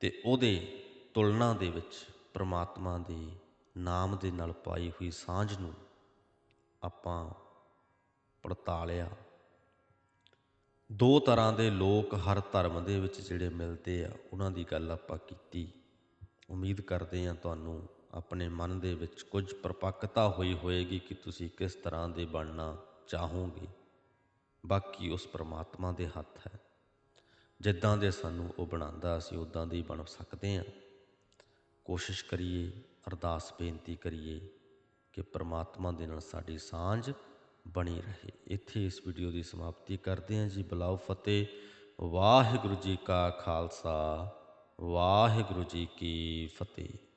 ਤੇ ਉਹਦੇ ਤੁਲਨਾ ਦੇ ਵਿੱਚ ਪਰਮਾਤਮਾ ਦੇ ਨਾਮ ਦੇ ਨਾਲ ਪਾਈ ਹੋਈ ਸਾਂਝ ਨੂੰ ਆਪਾਂ ਪੜਤਾਲਿਆ। ਦੋ ਤਰ੍ਹਾਂ ਦੇ ਲੋਕ ਹਰ ਧਰਮ ਦੇ ਵਿੱਚ ਜਿਹੜੇ ਮਿਲਦੇ ਆ, ਉਹਨਾਂ ਦੀ ਗੱਲ ਆਪਾਂ ਕੀਤੀ। ਉਮੀਦ ਕਰਦੇ ਹਾਂ ਤੁਹਾਨੂੰ ਆਪਣੇ ਮਨ ਦੇ ਵਿੱਚ ਕੁਝ ਪਰਪੱਕਤਾ ਹੋਈ ਹੋਏਗੀ ਕਿ ਤੁਸੀਂ ਕਿਸ ਤਰ੍ਹਾਂ ਦੇ ਬਣਨਾ ਚਾਹੋਗੇ। ਬਾਕੀ ਉਸ ਪ੍ਰਮਾਤਮਾ ਦੇ ਹੱਥ ਹੈ। ਜਿੱਦਾਂ ਦੇ ਸਾਨੂੰ ਉਹ ਬਣਾਉਂਦਾ, ਅਸੀਂ ਉਦਾਂ ਦੇ ਹੀ ਬਣ ਸਕਦੇ ਹਾਂ। ਕੋਸ਼ਿਸ਼ ਕਰੀਏ, ਅਰਦਾਸ ਬੇਨਤੀ ਕਰੀਏ ਕਿ ਪ੍ਰਮਾਤਮਾ ਦੇ ਨਾਲ ਸਾਡੀ ਸਾਂਝ ਬਣੀ ਰਹੇ। ਇੱਥੇ ਇਸ ਵੀਡੀਓ ਦੀ ਸਮਾਪਤੀ ਕਰਦੇ ਹਾਂ ਜੀ। ਬਲਾਉ ਫਤਿਹ। ਵਾਹਿਗੁਰੂ ਜੀ ਕਾ ਖਾਲਸਾ। ਵਾਹਿਗੁਰੂ ਜੀ ਕੀ ਫਤਿਹ।